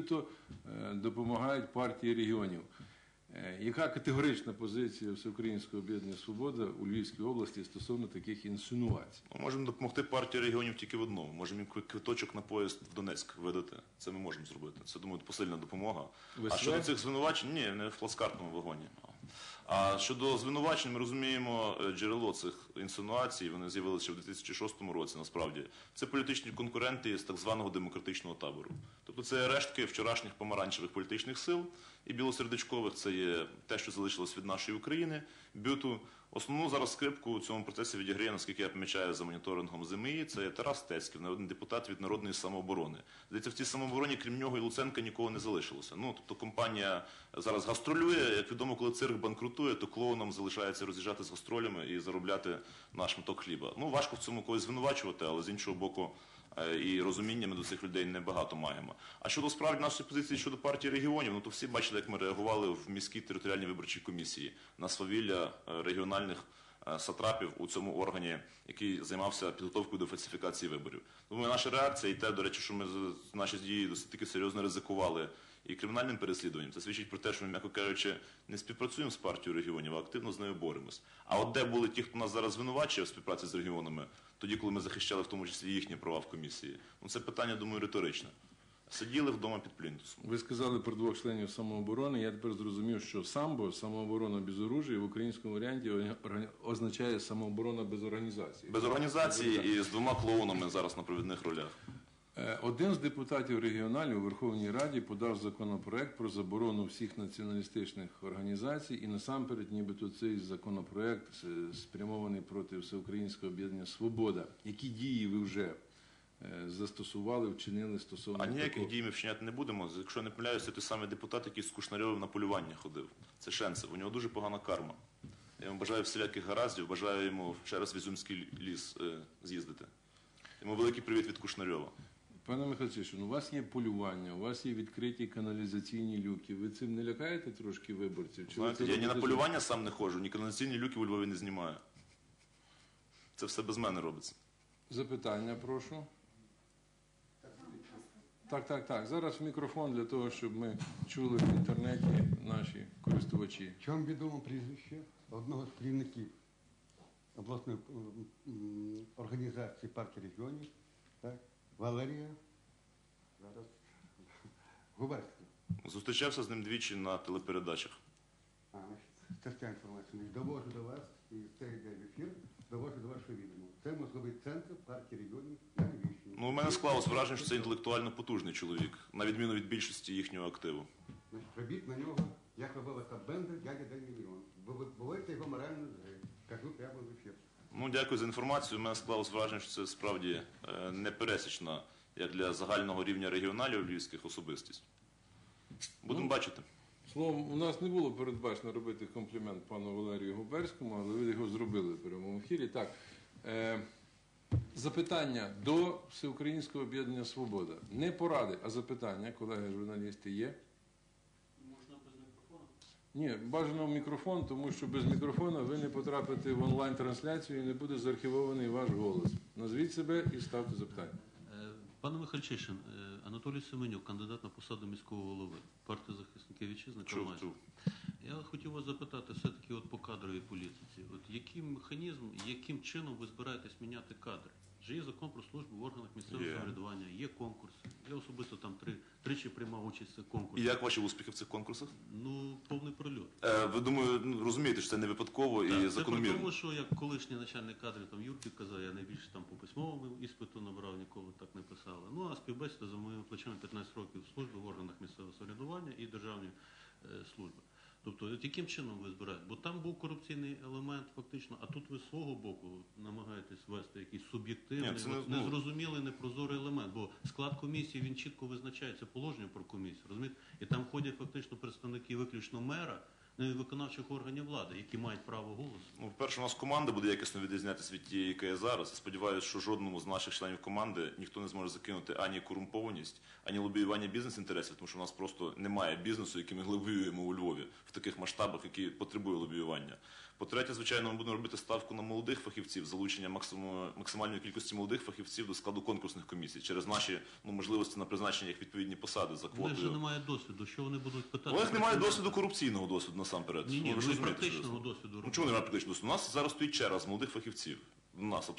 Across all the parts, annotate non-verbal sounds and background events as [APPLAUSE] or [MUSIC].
то е, допомагають партії регіонів. Е, Яка категорична позиція Всеукраїнського об'єднання Свобода у Львівській області стосовно таких інсинуацій? Ми можемо допомогти партії регіонів тільки в одному. Можемо їм квиточок на поїзд в Донецьк видати. Це ми можемо зробити. Це думаю, посильна допомога. Ви а щодо цих звинувачень, ні, не в плацкартному вагоні. А щодо звинувачень, ми розуміємо е, джерело цих інсинуацій. Вони з'явилися в 2006 році. Насправді це політичні конкуренти з так званого демократичного табору. Тобто це рештки вчорашніх помаранчевих політичних сил і білосердечкових. Це є те, що залишилось від нашої України. Бюту основну зараз скрипку у цьому процесі відіграє, наскільки я помічаю за моніторингом ЗМІ. Це є Тарас Тецьків, народний депутат від народної самооборони. Здається, в цій самообороні, крім нього і Луценка, нікого не залишилося. Ну тобто компанія зараз гастролює. Як відомо, коли цирк банкрутує, то клоунам залишається роз'їжджати з гастролями і заробляти на шматок хліба. Ну важко в цьому когось звинувачувати, але з іншого боку. Е, І розуміння ми до цих людей небагато маємо. А щодо справді нашої позиції щодо партії регіонів, ну то всі бачили, як ми реагували в міській територіальній виборчій комісії на свавілля е, регіональних е, сатрапів у цьому органі, який займався підготовкою до фальсифікації виборів. Тому наша реакція і те, до речі, що ми наші дії досить таки серйозно ризикували і кримінальним переслідуванням. Це свідчить про те, що ми, м'яко кажучи, не співпрацюємо з партією регіонів, а активно з нею боремось. А от де були ті, хто нас зараз звинувачує в співпраці з регіонами, тоді, коли ми захищали в тому числі їхні права в комісії, ну це питання, думаю, риторичне. Сиділи вдома під плінтусом. Ви сказали про двох членів самооборони. Я тепер зрозумів, що самбо самооборона без оружия в українському варіанті означає самооборона без організації. Без організації і з двома клоунами зараз на провідних ролях. Е, Один з депутатів регіоналів у Верховній Раді подав законопроект про заборону всіх націоналістичних організацій, і насамперед, нібито цей законопроект е, спрямований проти всеукраїнського об'єднання Свобода. Які дії ви вже е, застосували, вчинили стосовно А ніяких такого? дій ми вчиняти не будемо. Якщо не помиляюся, той самий депутат, який з Кушнарьовим на полювання ходив. Це Шенцев. У нього дуже погана карма. Я йому бажаю всіляких гараздів, бажаю йому ще раз в Ізюмський ліс е, з'їздити. Йому великий привіт від Кушнарьова. Пане Михайловичу, у вас є полювання, у вас є відкриті каналізаційні люки. Ви цим не лякаєте трошки виборців? Чи ви Знаєте, це я ні на робите полювання сам не ходжу, ні каналізаційні люки у Львові не знімаю. Це все без мене робиться. Запитання, прошу. Так, так, так. Зараз в мікрофон для того, щоб ми чули в інтернеті наші користувачі. Чому відомо прізвище одного з керівників обласної м, організації партії регіонів, так, Валерія, зараз [LAUGHS] Губерська. Зустрічався з ним двічі на телепередачах. А, значить, це ця інформація. Довожу до вас, і це йде в ефір, довожу до вашого відома. Це мозговий центр партії регіонів на Львівщині. Ну, у мене склалось враження, що це інтелектуально потужний чоловік, на відміну від більшості їхнього активу. Значить, робіть на нього, як робила Бендер, дядя День мільйон. Бо ви буваєте його морально згри. Кажу прямо в ефір. Ну, дякую за інформацію. У мене склалось враження, що це справді е, непересічна, як для загального рівня регіоналів львівських особистість. Будемо бачити. Словом, у нас не було передбачено робити комплімент пану Валерію Губерському, але ви його зробили в прямому ефірі. Так, е, запитання до Всеукраїнського об'єднання Свобода. Не поради, а запитання, колеги журналісти, є. Ні, бажано в мікрофон, тому що без мікрофона ви не потрапите в онлайн-трансляцію і не буде заархівований ваш голос. Назвіть себе і ставте запитання. Е, Пане Михальчишин, е, Анатолій Семенюк, кандидат на посаду міського голови партії захисників вітчизни Чув, чув. Хотів вас запитати все-таки от по кадровій політиці. От який механізм, яким чином ви збираєтесь міняти кадри? Вже є закон про службу в органах місцевого Є. самоврядування, є конкурси. Я особисто там три, тричі приймав участь в цих І конкурсах. як ваші успіхи в цих конкурсах? Ну, повний прольот. Е, ви думаю, ну, розумієте, що це не випадково і Так, це при закономірно. тому, що як колишній начальник кадрів там Юрків казав, я найбільше там по письмовому іспиту набрав, ніколи так не писали. Ну а співбесіда за моїми плечима 15 років служби в органах місцевого самоврядування і державні е, служби. Тобто, от яким чином ви збираєте? Бо там був корупційний елемент, фактично, а тут ви з свого боку намагаєтесь ввести якийсь суб'єктивний, Ні, це не- от незрозумілий, непрозорий елемент. Бо склад комісії він чітко визначається положенням про комісію, розумієте? І там ходять фактично представники виключно мера виконавчих органів влади, які мають право голосу. Ну, по-перше, у нас команда буде якісно відрізнятися від тієї, яка є зараз. Сподіваюся, що жодному з наших членів команди ніхто не зможе закинути ані корумпованість, ані лобіювання бізнес-інтересів, тому що у нас просто немає бізнесу, який ми лобіюємо у Львові в таких масштабах, які потребує лобіювання. По-третє, звичайно, ми будемо робити ставку на молодих фахівців, залучення максимум, максимальної кількості молодих фахівців до складу конкурсних комісій через наші ну, можливості на призначення їх відповідні посади за квотою. Вони ж немає досвіду. Що вони будуть питати? У них немає досвіду корупційного досвіду насамперед. Ні, ні, Ну, ви розумієте, практичного досвіду. Ну чому немає практичного досвіду? У нас зараз стоїть черга з молодих фахівців. Нас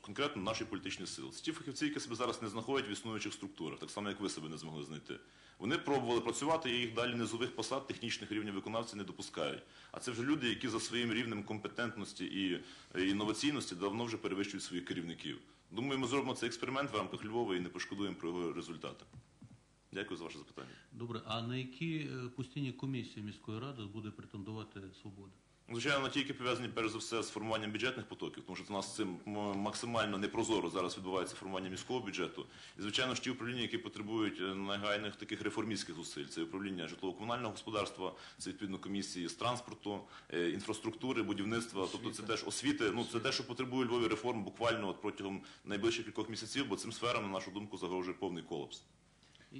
конкретно наші політичні сили. Це ті фахівці, які себе зараз не знаходять в існуючих структурах, так само як ви себе не змогли знайти. Вони пробували працювати, і їх далі низових посад технічних рівнів виконавці не допускають. А це вже люди, які за своїм рівнем компетентності і інноваційності давно вже перевищують своїх керівників. Думаю, ми зробимо цей експеримент в рамках Львова і не пошкодуємо про його результати. Дякую за ваше запитання. Добре, а на які е, постійні комісії міської ради буде претендувати свобода? Звичайно, на ті, які пов'язані перш за все з формуванням бюджетних потоків, тому що у нас цим максимально непрозоро зараз відбувається формування міського бюджету. І звичайно ж ті управління, які потребують е, негайних таких реформістських зусиль, це управління житлово-комунального господарства, це відповідно комісії з транспорту, е, інфраструктури, будівництва, тобто це теж освіти. Ну це те, що потребує Львові реформ буквально от протягом найближчих кількох місяців, бо цим сферам, на нашу думку, загрожує повний колапс.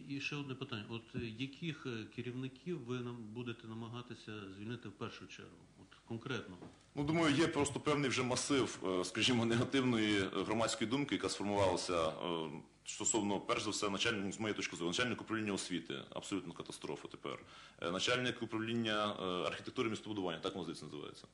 І, ще одне питання: от е, яких керівників ви нам будете намагатися звільнити в першу чергу? От конкретно. Ну, думаю, є просто певний вже масив, е, скажімо, негативної громадської думки, яка сформувалася е, стосовно, перш за все, начальник, з моєї точки зору, начальник управління освіти, абсолютно катастрофа тепер. Е, Начальник управління архітектури містобудування, так воно здається називається.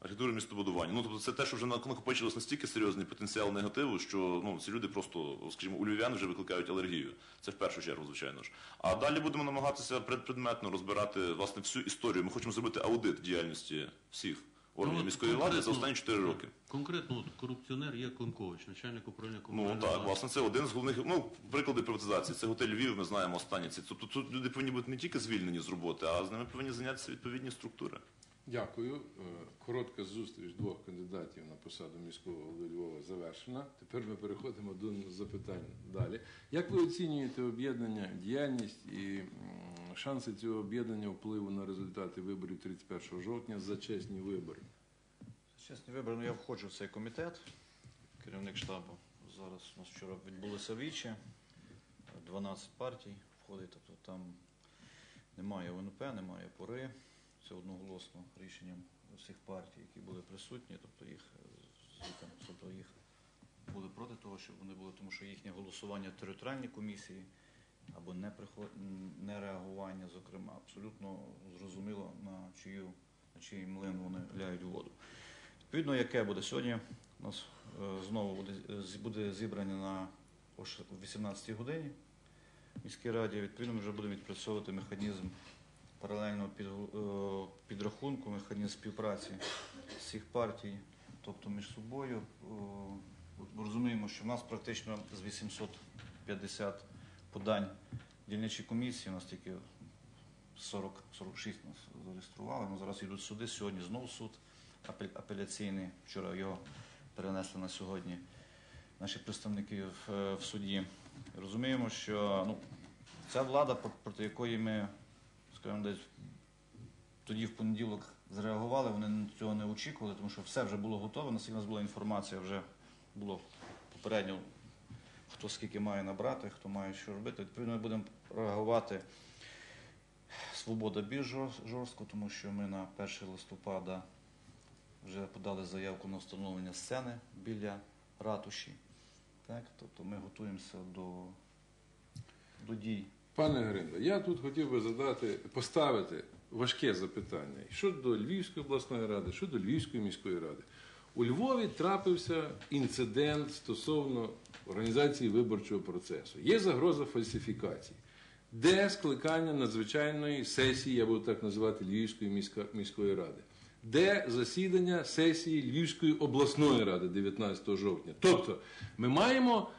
Архітектури містобудування. Ну, тобто це те, що вже накопичилось настільки серйозний потенціал негативу, що ну, ці люди просто, скажімо, у львів'ян вже викликають алергію. Це в першу чергу, звичайно ж. А далі будемо намагатися предпредметно розбирати власне всю історію. Ми хочемо зробити аудит діяльності всіх органів Ну, міської влади за останні 4 роки. Конкретно от, корупціонер є Климкович, начальник управління Ну комунальної так, влади. власне, це один з головних ну, приклади приватизації. Це готель Львів, ми знаємо останні ці. Тобто тут люди повинні бути не тільки звільнені з роботи, а з ними повинні зайнятися відповідні структури. Дякую. Е, Коротка зустріч двох кандидатів на посаду міського голови Львова завершена. Тепер ми переходимо до запитань далі. Як ви оцінюєте об'єднання, діяльність і м, шанси цього об'єднання впливу на результати виборів 31 жовтня за чесні вибори? За Чесні вибори, ну я входжу в цей комітет, керівник штабу. Зараз у нас вчора відбулося вічі, 12 партій входить, тобто там немає ОНП, немає пори. Це одноголосно рішенням всіх партій, які були присутні, тобто їх е, тобто їх були проти того, щоб вони були, тому що їхнє голосування в територіальній комісії або не, приход... зокрема, абсолютно зрозуміло, на чию на чий млин вони ляють воду. Відповідно, яке буде сьогодні, у нас е, знову буде, буде зібрання на о ш- о 18 годині міській раді. Відповідно, ми вже будемо відпрацьовувати механізм паралельного е, підрахунку, механізм співпраці всіх партій, тобто між собою. Е, розуміємо, що в нас практично з 850 подань дільничій комісії, у нас тільки 40-46 нас зареєстрували. Ну, зараз йдуть суди, сьогодні знову суд апеляційний. Вчора його перенесли на сьогодні наші представники в, е, в суді. Розуміємо, що ну, ця влада, проти якої ми, скажімо, десь тоді в понеділок зреагували, вони цього не очікували, тому що все вже було готове, наскільки у нас була інформація, вже було попередньо, хто скільки має набрати, хто має що робити. Відповідно, ми будемо реагувати Свобода більш жорстко, тому що ми на 1 листопада вже подали заявку на встановлення сцени біля ратуші. Так? Тобто ми готуємося до, до дій. Пане Гриндо, я тут хотів би задати, поставити важке запитання щодо Львівської обласної ради, щодо Львівської міської ради. У Львові трапився інцидент стосовно організації виборчого процесу. Є загроза фальсифікації. Де скликання надзвичайної сесії, я буду так називати Львівської міської ради? Де засідання сесії Львівської обласної ради 19 жовтня? Тобто ми маємо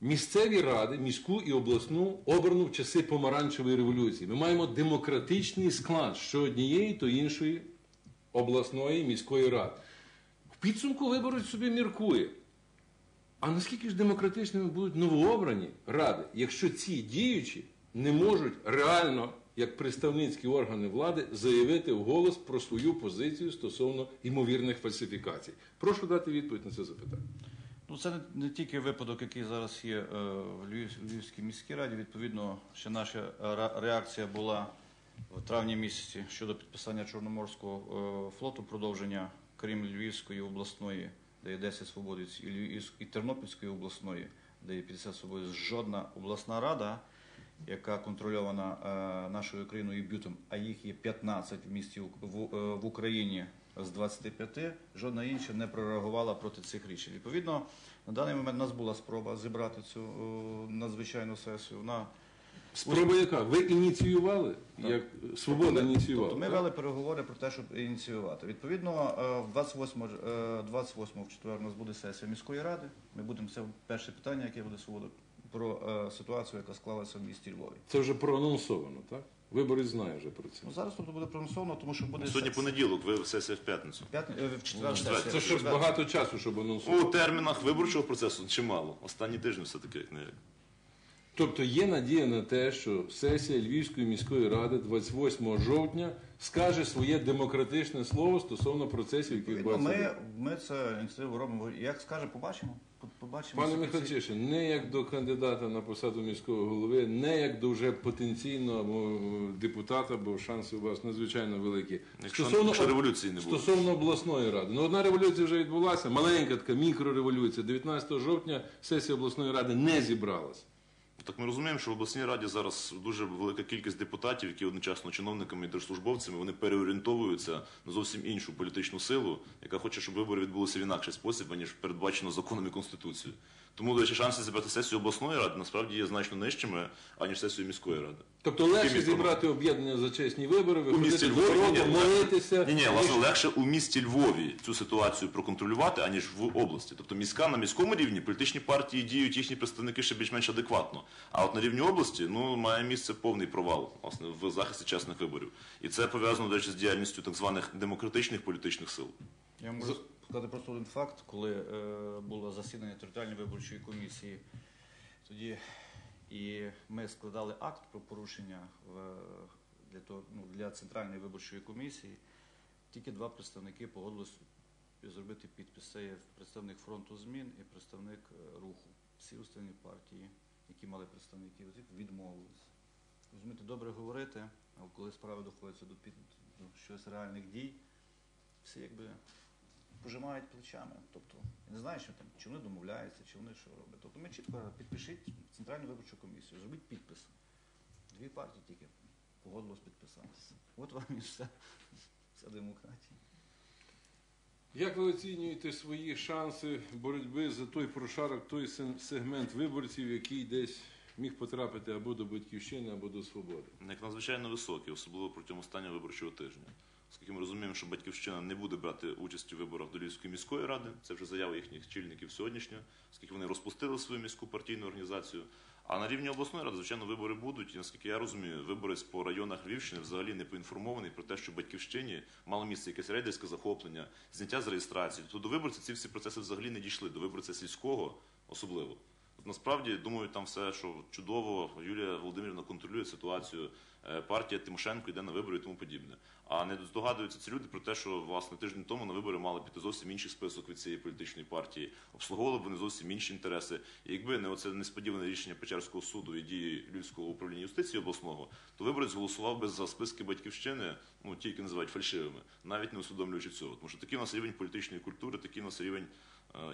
місцеві ради, міську і обласну, обрану в часи помаранчевої революції. Ми маємо демократичний склад що однієї, то іншої обласної міської ради. Підсумку виборець собі міркує. А наскільки ж демократичними будуть новообрані ради, якщо ці діючі не можуть реально як представницькі органи влади, заявити вголос про свою позицію стосовно ймовірних фальсифікацій. Прошу дати відповідь на це запитання. Ну, це не, тільки випадок, який зараз є е, в Львів, Львівській міській раді. Відповідно, ще наша реакція була в травні місяці щодо підписання Чорноморського е, флоту, продовження, крім Львівської обласної, де є 10 свободиць, і, Львів- Тернопільської обласної, де є 50 свободиць. Жодна обласна рада, яка контрольована е, нашою країною бютом, а їх є 15 в місті в, е, в Україні з 25, жодна інша не прореагувала проти цих рішень. Відповідно, на даний момент у нас була спроба зібрати цю е, надзвичайну сесію. Вона Спроба яка? Ви ініціювали? Так. Як Свобода ініціювала? Тобто ми так? вели переговори про те, щоб ініціювати. Відповідно, е, в 28, е, 28 в четвер у нас буде сесія міської ради. Ми будемо це перше питання, яке буде свобода про е, ситуацію, яка склалася в місті Львові. Це вже проанонсовано, так? Виборець знає вже про це. Ну зараз тобто буде проанонсовано, тому що буде Сьогодні понеділок, ви сесія в п'ятницю. П'ятни- е, в четвер Ну. Це ж багато часу, щоб У термінах виборчого процесу чимало. Останні тижні все-таки як не як. Тобто є надія на те, що сесія Львівської міської ради 28 жовтня скаже своє демократичне слово стосовно процесів, які Відповідно, відбуваються. ми, ми це ініціативу робимо. Як скаже, побачимо. Побачимо. Пане Ці- не як до кандидата на посаду міського голови, не як до вже потенційного депутата, бо шанси у вас надзвичайно великі. Якщо, якщо революції не було. Стосовно обласної ради. Ну, одна революція вже відбулася, маленька така мікрореволюція. 19 жовтня сесія обласної ради не зібралась. Так ми розуміємо, що в обласній раді зараз дуже велика кількість депутатів, які одночасно чиновниками і держслужбовцями, вони переорієнтовуються на зовсім іншу політичну силу, яка хоче, щоб вибори відбулися в інакший спосіб, ніж передбачено законом і конституцією. Тому, до речі, шанси зібрати сесію обласної ради насправді є значно нижчими, аніж сесію міської ради. Тобто легше Яким зібрати об'єднання за чесні вибори, виходити ні, ні. молитися. Ні, ні, власне, легше у місті Львові цю ситуацію проконтролювати, аніж в області. Тобто міська на міському рівні політичні партії діють їхні представники ще більш-менш адекватно. А от на рівні області ну має місце повний провал власне в захисті чесних виборів. І це пов'язано до речі з діяльністю так званих демократичних політичних сил. Я можу сказати просто один факт, коли е, було засідання територіальної виборчої комісії, тоді і ми складали акт про порушення в, для, того, ну, для центральної виборчої комісії. Тільки два представники погодились зробити підпис. Це є представник фронту змін і представник е, руху. Всі останні партії, які мали представників, відмовились. Розумієте, добре говорити, а коли справи доходяться до, до щось реальних дій, всі якби пожимають плечами. Тобто я не знаю, що там, чи вони домовляються, чи вони що роблять. Тобто ми чітко підпишіть центральну виборчу комісію, зробіть підпис. Дві партії тільки погодилось підписатися. От вам і все. Вся демократія. Як ви оцінюєте свої шанси боротьби за той прошарок, той сегмент виборців, який десь міг потрапити або до батьківщини, або до свободи? Як надзвичайно високі, особливо протягом останнього виборчого тижня. Оскільки ми розуміємо, що батьківщина не буде брати участь у виборах до Львівської міської ради, це вже заява їхніх чільників сьогоднішня, оскільки вони розпустили свою міську партійну організацію. А на рівні обласної ради, звичайно, вибори будуть. І наскільки я розумію, виборець по районах Львівщини взагалі не поінформований про те, що батьківщині мало місце якесь рейдерське захоплення, зняття з реєстрації. То до виборця ці всі процеси взагалі не дійшли, до виборця сільського особливо. Насправді думаю, там все, що чудово, Юлія Володимирівна контролює ситуацію, е, партія Тимошенко йде на вибори і тому подібне. А не здогадуються ці люди про те, що власне тиждень тому на вибори мали піти зовсім інший список від цієї політичної партії, обслуговували б вони зовсім інші інтереси. І якби не оце несподіване рішення Печерського суду і дії Львівського управління юстиції обласного, то виборець голосував би за списки батьківщини, ну тільки називають фальшивими, навіть не усвідомлюючи цього. Тому що такий у нас рівень політичної культури, такий у нас рівень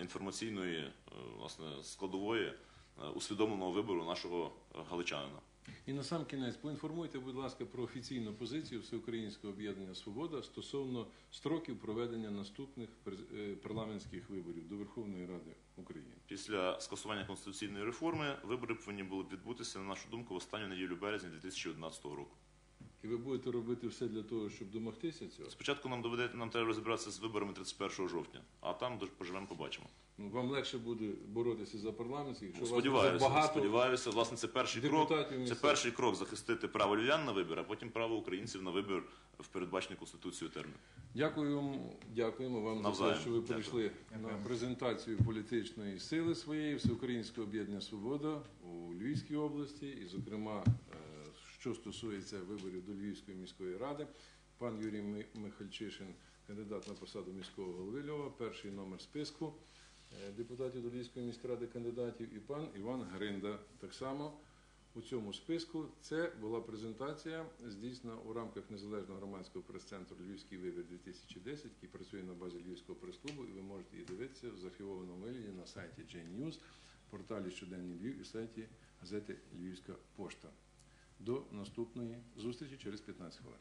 інформаційної е, власне складової е, усвідомленого вибору нашого е, галичанина. І на сам кінець поінформуйте, будь ласка, про офіційну позицію Всеукраїнського об'єднання Свобода стосовно строків проведення наступних е, парламентських виборів до Верховної Ради України. Після скасування конституційної реформи вибори повинні були б відбутися, на нашу думку, в останню неділю березня 2011 року. І ви будете робити все для того, щоб домогтися цього. Спочатку нам доведе нам треба розібратися з виборами 31 жовтня, а там поживемо, побачимо. Ну вам легше буде боротися за парламентські, якщо у вас буде Сподіваюся, багато сподіваюся, власне, це перший крок. Це перший крок захистити право львів'ян на вибір, а потім право українців на вибір в передбачений конституцією термін. Дякую вам, дякуємо вам за те, що ви Дякую. прийшли на презентацію політичної сили своєї Всеукраїнського об'єднання Свобода у Львівській області, і, зокрема, що стосується виборів до Львівської міської ради. Пан Юрій Михальчишин, кандидат на посаду міського голови Львова, перший номер списку е, депутатів до Львівської міської ради кандидатів, і пан Іван Гринда. Так само у цьому списку це була презентація здійснена у рамках незалежного громадського прес-центру Львівський вибір 2010, який працює на базі Львівського прес-клубу, і ви можете її дивитися в зархівованому вигляді на сайті J-News, порталі Щоденний Львів і сайті газети Львівська пошта. До наступної зустрічі через 15 хвилин.